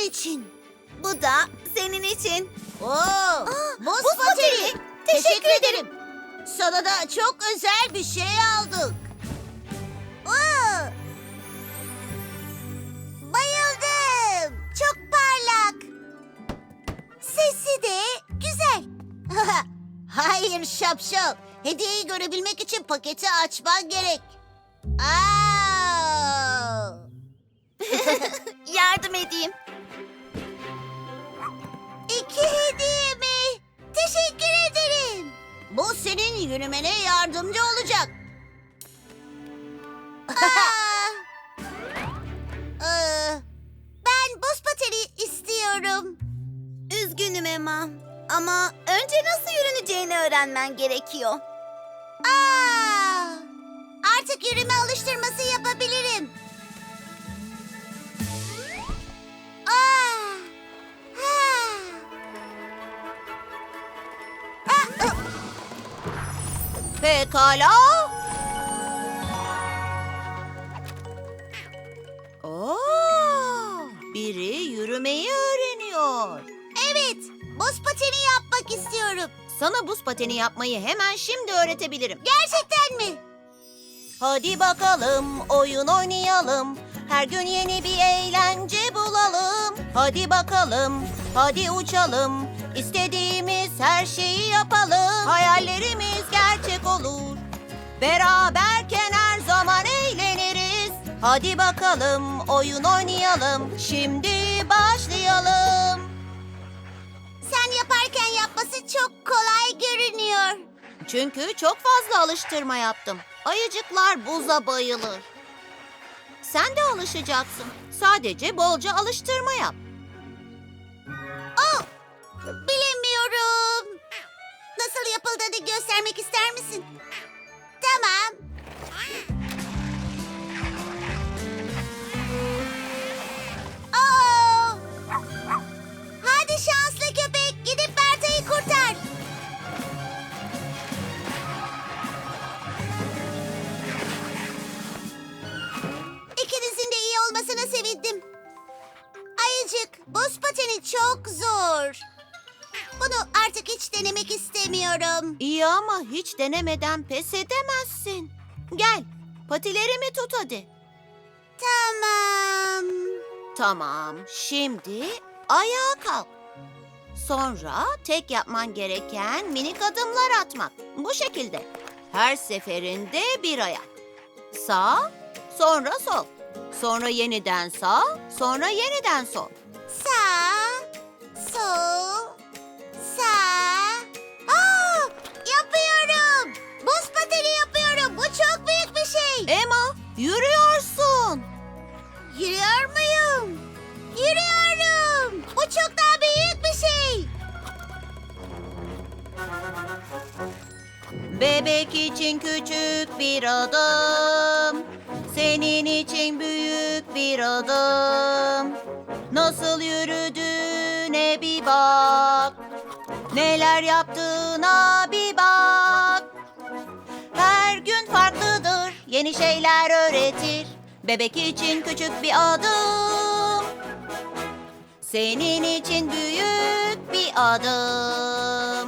için. Bu da senin için. Oo, buz, buz pateni. pateni. Teşekkür ederim. Sana da çok özel bir şey aldık. Oo. Bayıldım. Çok parlak. Sesi de güzel. Hayır şapşal. Hediyeyi görebilmek için paketi açman gerek. Aa! Yardım edeyim. İki hediye mi? Teşekkür ederim. Bu senin yürümene yardımcı olacak. Aa! Ee, ben buz pateni istiyorum. Üzgünüm Emma. Ama önce nasıl yürüneceğini öğrenmen gerekiyor. Aa! Artık yürüme alıştırması yapabilirim. Pekala. Oo, biri yürümeyi öğreniyor. Evet, buz pateni yapmak istiyorum. Sana buz pateni yapmayı hemen şimdi öğretebilirim. Gerçekten mi? Hadi bakalım oyun oynayalım. Her gün yeni bir eğlence bulalım. Hadi bakalım, hadi uçalım. İstediğimiz her şeyi yapalım. Hayallerimiz gerçek olur. Beraberken her zaman eğleniriz. Hadi bakalım oyun oynayalım. Şimdi başlayalım. Sen yaparken yapması çok kolay görünüyor. Çünkü çok fazla alıştırma yaptım. Ayıcıklar buza bayılır. Sen de alışacaksın. Sadece bolca alıştırma yap. Göstermek ister misin? Tamam. Oh! Hadi şanslı köpek, gidip Berta'yı kurtar. İkinizin de iyi olmasına sevindim. Ayıcık, buz pateni çok zor. Bunu artık hiç denemek istemiyorum. İyi ama hiç denemeden pes edemezsin. Gel, patilerimi tut hadi. Tamam. Tamam, şimdi ayağa kalk. Sonra tek yapman gereken minik adımlar atmak. Bu şekilde. Her seferinde bir ayak. Sağ, sonra sol. Sonra yeniden sağ, sonra yeniden sol. Sağ, sol, Bebek için küçük bir adım. Senin için büyük bir adım. Nasıl yürüdüğüne bir bak. Neler yaptığına bir bak. Her gün farklıdır, yeni şeyler öğretir. Bebek için küçük bir adım. Senin için büyük bir adım.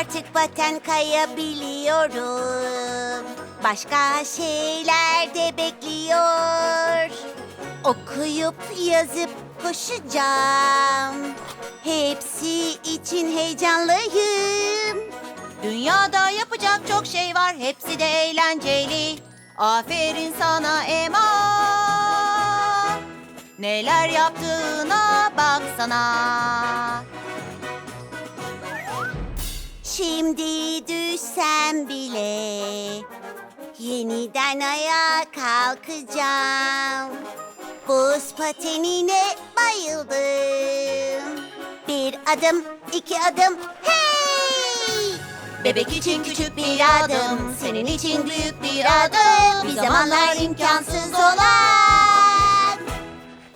Artık paten kayabiliyorum. Başka şeyler de bekliyor. Okuyup yazıp koşacağım. Hepsi için heyecanlıyım. Dünyada yapacak çok şey var, hepsi de eğlenceli. Aferin sana Emma. Neler yaptığına baksana. Şimdi düşsem bile yeniden ayağa kalkacağım. Buz patenine bayıldım. Bir adım, iki adım, hey! Bebek için küçük bir adım, senin için büyük bir adım. Bir zamanlar imkansız olan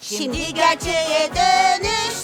Şimdi gerçeğe dönüştü.